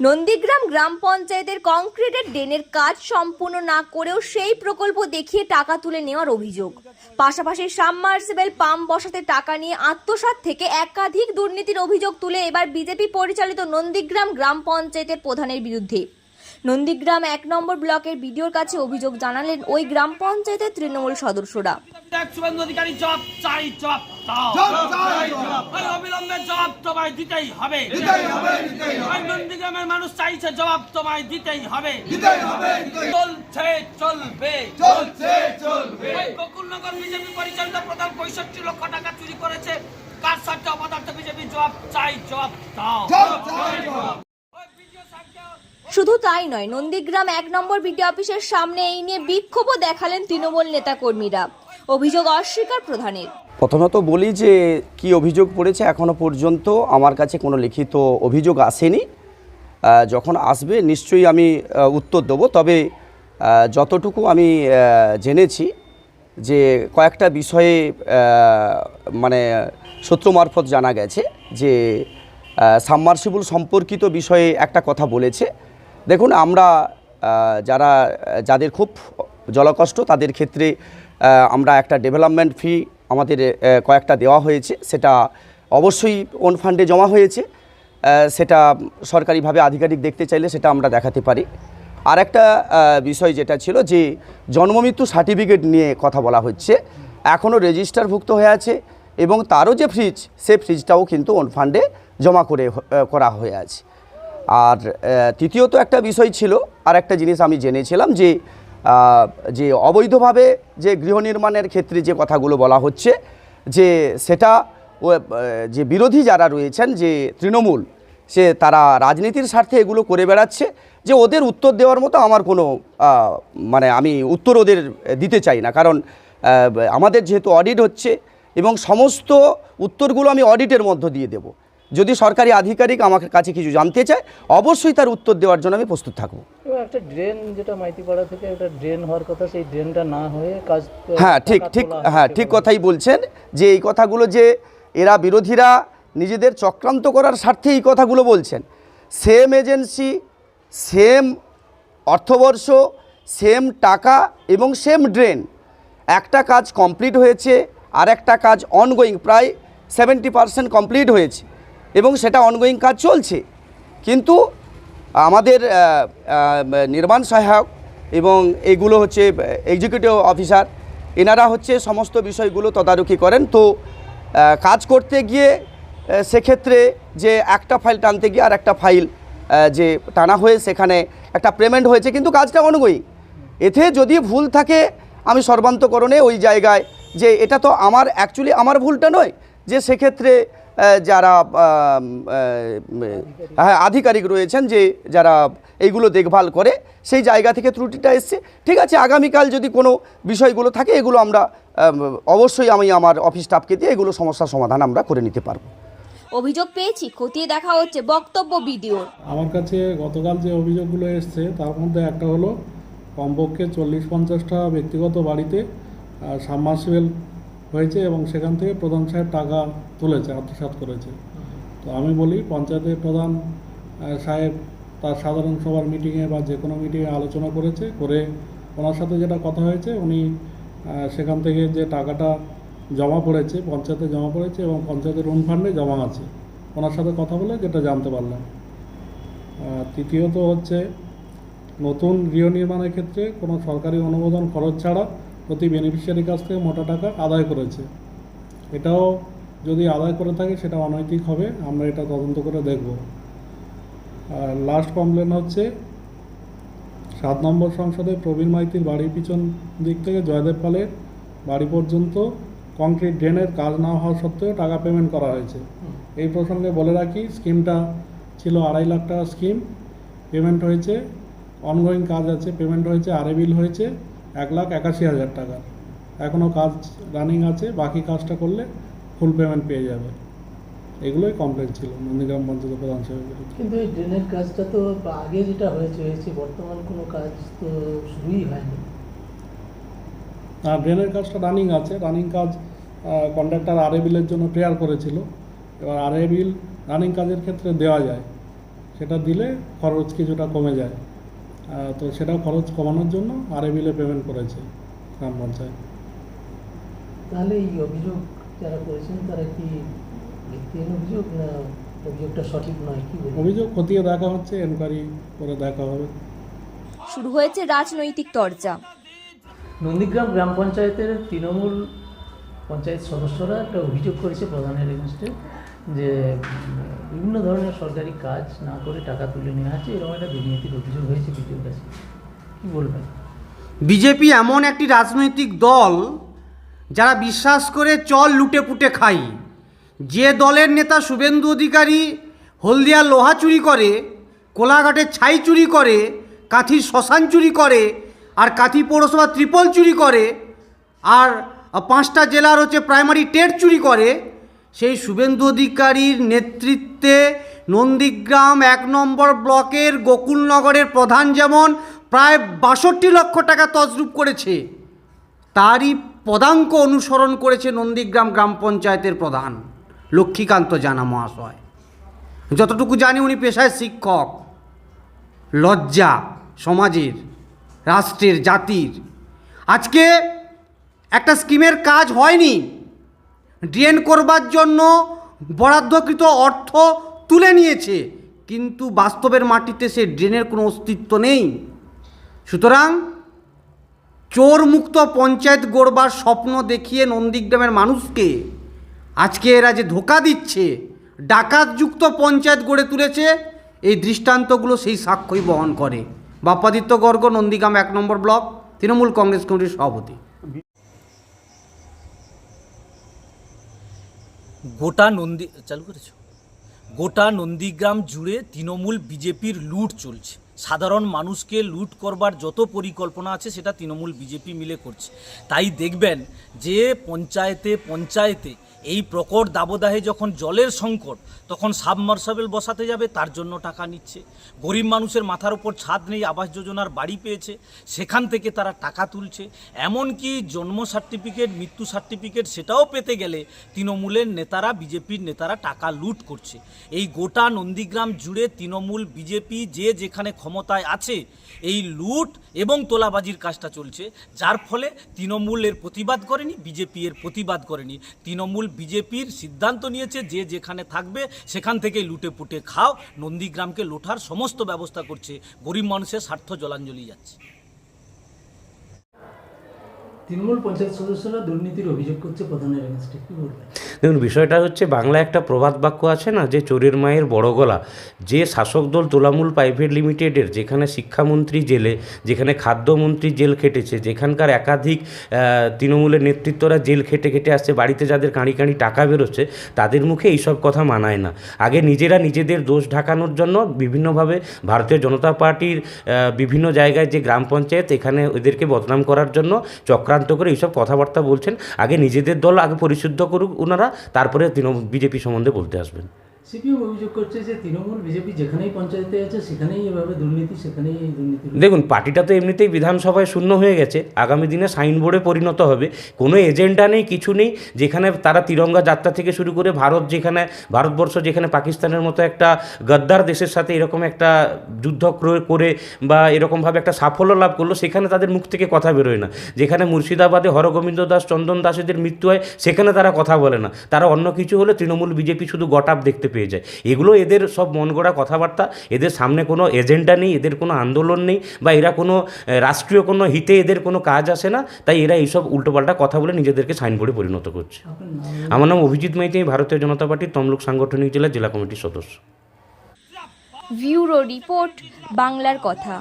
নন্দীগ্রাম গ্রাম পঞ্চায়েতের কংক্রিটের ড্রেনের কাজ সম্পূর্ণ না করেও সেই প্রকল্প দেখিয়ে টাকা তুলে নেওয়ার অভিযোগ। পাশাপাশি সাবমার্সিবল পাম্প বসাতে টাকা নিয়ে আত্মসাত থেকে একাধিক দুর্নীতির অভিযোগ তুলে এবার বিজেপি পরিচালিত নন্দীগ্রাম গ্রাম পঞ্চায়েতের প্রধানের বিরুদ্ধে। নন্দীগ্রাম এক নম্বর ব্লকের বিডিওর কাছে অভিযোগ জানালেন ওই গ্রাম পঞ্চায়েতের তৃণমূল সদস্যরা। এক শুভেন্দু অধিকারী জবাব চাই জবাব দাও ওই অবিলম্বে জবাব তোমায় দিতেই হবে। নন্দীগ্রামের মানুষ চাইছে জবাব তোমায় দিতেই হবে। চলছে চলবে। ওই বকুলনগর বিজেপি পরিচালিত প্রধান পঁয়ষট্টি লক্ষ টাকা চুরি করেছে। কার সাথে অপদার্থ বিজেপি জবাব চাই জবাব দাও ওই বিডিও সাহেবকে শুধু তাই নয়। নন্দীগ্রাম এক নম্বর বিডিও অফিসের সামনে এই নিয়ে বিক্ষোভও দেখালেন তৃণমূল নেতাকর্মীরা। অভিযোগ অস্বীকার প্রধানের। প্রথমত বলি যে, কি অভিযোগ পড়েছে এখনও পর্যন্ত আমার কাছে কোনো লিখিত অভিযোগ আসেনি। যখন আসবে নিশ্চয়ই আমি উত্তর দেবো। তবে যতটুকু আমি জেনেছি যে কয়েকটা বিষয়ে মানে সূত্র মারফত জানা গেছে যে সাবমার্সিবল সম্পর্কিত বিষয়ে একটা কথা বলেছে। দেখুন, আমরা যারা, যাদের খুব জলকষ্ট, তাদের ক্ষেত্রে আমরা একটা ডেভেলপমেন্ট ফি আমাদের কয়েকটা দেওয়া হয়েছে। সেটা অবশ্যই ওন ফান্ডে জমা হয়েছে। সেটা সরকারিভাবে আধিকারিক দেখতে চাইলে সেটা আমরা দেখাতে পারি। আর একটা বিষয় যেটা ছিল যে জন্মমৃত্যু সার্টিফিকেট নিয়ে কথা বলা হচ্ছে। এখনও রেজিস্টারভুক্ত হয়ে আছে এবং তারও যে ফ্রিজ সে ফ্রিজটাও কিন্তু ওন ফান্ডে জমা করে করা হয়ে আছে। আর তৃতীয়ত একটা বিষয় ছিল, আর একটা জিনিস আমি জেনেছিলাম যে যে অবৈধভাবে যে গৃহ নির্মাণের ক্ষেত্রে যে কথাগুলো বলা হচ্ছে, যে সেটা যে বিরোধী যারা রয়েছেন, যে তৃণমূল, সে তারা রাজনীতির স্বার্থে এগুলো করে বেড়াচ্ছে, যে ওদের উত্তর দেওয়ার মতো আমার কোনো মানে আমি উত্তর ওদের দিতে চাই না। কারণ আমাদের যেহেতু অডিট হচ্ছে এবং সমস্ত উত্তরগুলো আমি অডিটের মধ্য দিয়ে দেব। যদি সরকারি আধিকারিক আমার কাছে কিছু জানতে চায় অবশ্যই তার উত্তর দেওয়ার জন্য আমি প্রস্তুত থাকব। একটা ড্রেন যেটা মাইতিপাড়া থেকে একটা ড্রেন হওয়ার কথা সেই ড্রেনটা না হয়ে কাজ হ্যাঁ ঠিক ঠিক হ্যাঁ ঠিক কথাই বলছেন যে এই কথাগুলো যে এরা বিরোধীরা নিজেদের চক্রান্ত করার স্বার্থে এই কথাগুলো বলছেন। সেম এজেন্সি সেম অর্থবর্ষ সেম টাকা এবং সেম ড্রেন। একটা কাজ কমপ্লিট হয়েছে আর একটা কাজ অনগোয়িং প্রায় সেভেন্টি পার্সেন্ট কমপ্লিট হয়েছে। এবং সেটা অনগোয়িং কাজ চলছে। কিন্তু আমাদের নির্মাণ সহায়ক এবং এগুলো হচ্ছে এক্সিকিউটিভ অফিসার এনারা হচ্ছে সমস্ত বিষয়গুলো তদারকি করেন। তো কাজ করতে গিয়ে সেক্ষেত্রে যে একটা ফাইল টানতে গিয়ে আর একটা ফাইল যে টানা হয়ে সেখানে একটা পেমেন্ট হয়েছে, কিন্তু কাজটা অনুগোয়ী এতে যদি ভুল থাকে, আমি সর্বান্তকরণে ওই জায়গায় যে এটা তো আমার অ্যাকচুয়ালি আমার ভুলটা নয়, যে সেক্ষেত্রে যারা হ্যাঁ আধিকারিক রয়েছেন যে যারা এইগুলো দেখভাল করে সেই জায়গা থেকে ত্রুটিটা এসছে। ঠিক আছে আগামীকাল যদি কোনো বিষয়গুলো থাকে এগুলো আমরা অবশ্যই আমি আমার অফিস স্টাফকে দিয়ে এগুলো সমস্যার সমাধান আমরা করে নিতে পারব। অভিযোগ পেয়েছি খতিয়ে দেখা হচ্ছে বক্তব্য ভিডিও আমার কাছে গতকাল যে অভিযোগগুলো এসছে তার মধ্যে একটা হলো কমপক্ষে চল্লিশ পঞ্চাশটা ব্যক্তিগত বাড়িতে সাবমার্সিবল হয়েছে এবং সেখান থেকে প্রধান সাহেব টাকা তুলেছে, আত্মসাৎ করেছে। তো আমি বলি, পঞ্চায়েতের প্রধান সাহেব তার সাধারণ সভার মিটিংয়ে বা যে কোনো মিটিংয়ে আলোচনা করেছে, করে ওনার সাথে যেটা কথা হয়েছে, উনি সেখান থেকে যে টাকাটা জমা পড়েছে, পঞ্চায়েতে জমা পড়েছে এবং পঞ্চায়েতের ওন ফান্ডে জমা আছে। ওনার সাথে কথা বলে যেটা জানতে পারলাম। তৃতীয়ত হচ্ছে, নতুন গৃহ নির্মাণের ক্ষেত্রে কোনো সরকারি অনুমোদন খরচ ছাড়া প্রতি বেনিফিশিয়ারির কাছ থেকে মোটা টাকা আদায় করেছে। এটাও যদি আদায় করে থাকে, সেটা অনৈতিক হবে। আমরা এটা তদন্ত করে দেখব। আর লাস্ট কমপ্লেন হচ্ছে, সাত নম্বর সংসদে প্রবীণ মাইতির বাড়ির পিছন দিক থেকে জয়দেব পালের বাড়ি পর্যন্ত কংক্রিট ড্রেনের কাজ না হওয়া সত্ত্বেও টাকা পেমেন্ট করা হয়েছে। এই প্রসঙ্গে বলে রাখি স্কিমটা ছিল আড়াই লাখ টাকা স্কিম পেমেন্ট হয়েছে অনগোয়িং কাজ আছে। পেমেন্ট হয়েছে আরে বিল হয়েছে। এক লাখ একাশি হাজার টাকা। এখনও কাজ রানিং আছে বাকি কাজটা করলে ফুল পেমেন্ট পেয়ে যাবে। এগুলোই কমপ্লেন ছিল নন্দীগ্রাম পঞ্চায়েত প্রধান সাহেবের কিন্তু এই ড্রেনের কাজটা তো আগে যেটা হয়েছে হয়েছে বর্তমান কোনো কাজ তো শুরুই হয়নি। আর ড্রেনের কাজটা রানিং আছে রানিং কাজ কন্ট্রাক্টর আরএ বিলের জন্য প্রেয়ার করেছিল। এবার আরএ বিল রানিং কাজের ক্ষেত্রে দেওয়া যায়। সেটা দিলে খরচ কিছুটা কমে যায়। তো সেটা খরচ কমানোর জন্য আরে বিলে পেমেন্ট করেছে গ্রাম পঞ্চায়েত। তাহলে এই অভিযোগ যারা করেছেন তারা কি ভিত্তিহীন অভিযোগ না অভিযোগটা সঠিক নয়? কি অভিযোগ খতিয়ে দেখা হচ্ছে এনকোয়ারি করে দেখা হবে। শুরু হয়েছে রাজনৈতিক চর্চা নন্দীগ্রাম গ্রাম পঞ্চায়েতের তৃণমূল পঞ্চায়েত সদস্যরা একটা অভিযোগ করেছে প্রধানের এগেনস্টে। যে, বিভিন্ন ধরনের সরকারি কাজ না করে টাকা তুলে নেওয়া আছে এরকম একটা দুর্নীতির অভিযোগ হয়েছে বিজুর কাছে। কী বলবেন? বিজেপি এমন একটি রাজনৈতিক দল যারা বিশ্বাস করে চল লুটে পুটে খাই। যে দলের নেতা শুভেন্দু অধিকারী হলদিয়া লোহা চুরি করে কোলাঘাটের ছাই চুরি করে, কাঁথির শ্মশান চুরি করে, আর কাঁথি পৌরসভা ত্রিপল চুরি করে, আর পাঁচটা জেলার হচ্ছে প্রাইমারি টেট চুরি করে সেই শুভেন্দু অধিকারীর নেতৃত্বে নন্দীগ্রাম এক নম্বর ব্লকের গোকুলনগরের প্রধান যেমন প্রায় বাষট্টি লক্ষ টাকা তসরূপ করেছে, তারই পদাঙ্ক অনুসরণ করেছে নন্দীগ্রাম গ্রাম পঞ্চায়েতের প্রধান লক্ষ্মীকান্ত জানা মহাশয়। যতটুকু জানি উনি পেশায় শিক্ষক, লজ্জা সমাজের, রাষ্ট্রের, জাতির। আজকে একটা স্কিমের কাজ হয়নি ড্রেন করবার জন্য বরাদ্দকৃত অর্থ তুলে নিয়েছে, কিন্তু বাস্তবের মাটিতে সে ড্রেনের কোনো অস্তিত্ব নেই। সুতরাং চোর মুক্ত পঞ্চায়েত গড়বার স্বপ্ন দেখিয়ে নন্দীগ্রামের মানুষকে আজকে এরা যে ধোকা দিচ্ছে, ডাকাতযুক্ত পঞ্চায়েত গড়ে তুলেছে, এই দৃষ্টান্তগুলো সেই সাক্ষ্যই বহন করে। বাপ্পাদিত্য গর্গ, নন্দীগ্রাম এক নম্বর ব্লক, তৃণমূল কংগ্রেস কমিটির সভাপতি। গোটা নন্দী চালু করেছ? গোটা নন্দীগ্রাম জুড়ে তৃণমূল বিজেপির লুট চলছে। সাধারণ মানুষকে লুট করবার যত পরিকল্পনা আছে, সেটা তৃণমূল বিজেপি মিলে করছে। তাই দেখবেন যে পঞ্চায়েতে পঞ্চায়েতে এই প্রকট দাবদাহে যখন জলের সংকট, তখন সাবমার্সাবেল বসাতে যাবে, তার জন্য টাকা নিচ্ছে। গরিব মানুষের মাথার উপর ছাদ নেই, আবাস যোজনার বাড়ি পেয়েছে, সেখান থেকে তারা টাকা তুলছে। এমনকি জন্ম সার্টিফিকেট, মৃত্যু সার্টিফিকেট, সেটাও পেতে গেলে তৃণমূলের নেতারা, বিজেপির নেতারা টাকা লুট করছে। এই গোটা নন্দীগ্রাম জুড়ে তৃণমূল, বিজেপি যে যেখানে ক্ষমতায় আছে, এই লুট এবং তোলাবাজির কাজটা চলছে, যার ফলে তৃণমূলের প্রতিবাদ করেনি বিজেপি এর প্রতিবাদ করেনি। তৃণমূল বিজেপির সিদ্ধান্ত নিয়েছে যে যেখানে থাকবে, সেখান থেকে লুটে পুটে খাও, নন্দীগ্রামকে লোঠার সমস্ত ব্যবস্থা করছে, গরিব মানুষের স্বার্থ জলাঞ্জলি যাচ্ছে। দেখুন, বিষয়টা হচ্ছে বাংলা একটা প্রবাদ বাক্য আছে না, যে চোরের মায়ের বড় গলা। যে শাসক দল তোলামূল প্রাইভেট লিমিটেডের, যেখানে শিক্ষামন্ত্রী জেলে, যেখানে খাদ্যমন্ত্রী জেল খেটেছে, যেখানকার একাধিক তৃণমূলের নেতৃত্বরা জেল খেটে খেটে আসছে, বাড়িতে যাদের কাঁড়ি কাঁড়ি টাকা বেরোচ্ছে, তাদের মুখে এইসব কথা মানায় না। আগে নিজেরা নিজেদের দোষ ঢাকানোর জন্য বিভিন্নভাবে ভারতীয় জনতা পার্টির বিভিন্ন জায়গায় যে গ্রাম পঞ্চায়েত, এখানে ওদেরকে বদনাম করার জন্য চক্রান্ত করে এইসব কথাবার্তা বলছেন। আগে নিজেদের দল আগে পরিশুদ্ধ করুক ওনারা তারপরে তৃণমূল, বিজেপি সম্বন্ধে বলতে আসবেন। দেখুন, পার্টিটা তো এমনিতেই বিধানসভায় শূন্য হয়ে গেছে। আগামী দিনে সাইনবোর্ডে পরিণত হবে। কোনো এজেন্ডা নেই, কিছু নেই। যেখানে তারা তিরঙ্গা যাত্রা থেকে শুরু করে ভারত যেখানে, ভারতবর্ষ যেখানে পাকিস্তানের মতো একটা গদ্দার দেশের সাথে এরকম একটা যুদ্ধ করে বা এরকমভাবে একটা সাফল্য লাভ করল, সেখানে তাদের মুখ থেকে কথা বেরোয় না। যেখানে মুর্শিদাবাদে হরগোবিন্দ দাস, চন্দন দাসেদের মৃত্যু হয়, সেখানে তারা কথা বলে না। তারা অন্য কিছু হলে তৃণমূল, বিজেপি শুধু গটাপ দেখতে পেয়ে যায়। এগুলো এদের সব মন গড়া কথাবার্তা এদের সামনে কোনো এজেন্ডা নেই এদের কোনো আন্দোলন নেই বা এরা কোনো রাষ্ট্রীয় কোনো হিতে এদের কোনো কাজ আসে না তাই এরা এইসব উল্টোপাল্টা কথা বলে নিজেদেরকে সাইনবোর্ডে পরিণত করছে। আমার নাম অভিজিৎ মাইতি আমি ভারতীয় জনতা পার্টির তমলুক সাংগঠনিক জেলা জেলা কমিটির সদস্য। ভিউরো রিপোর্ট বাংলার কথা।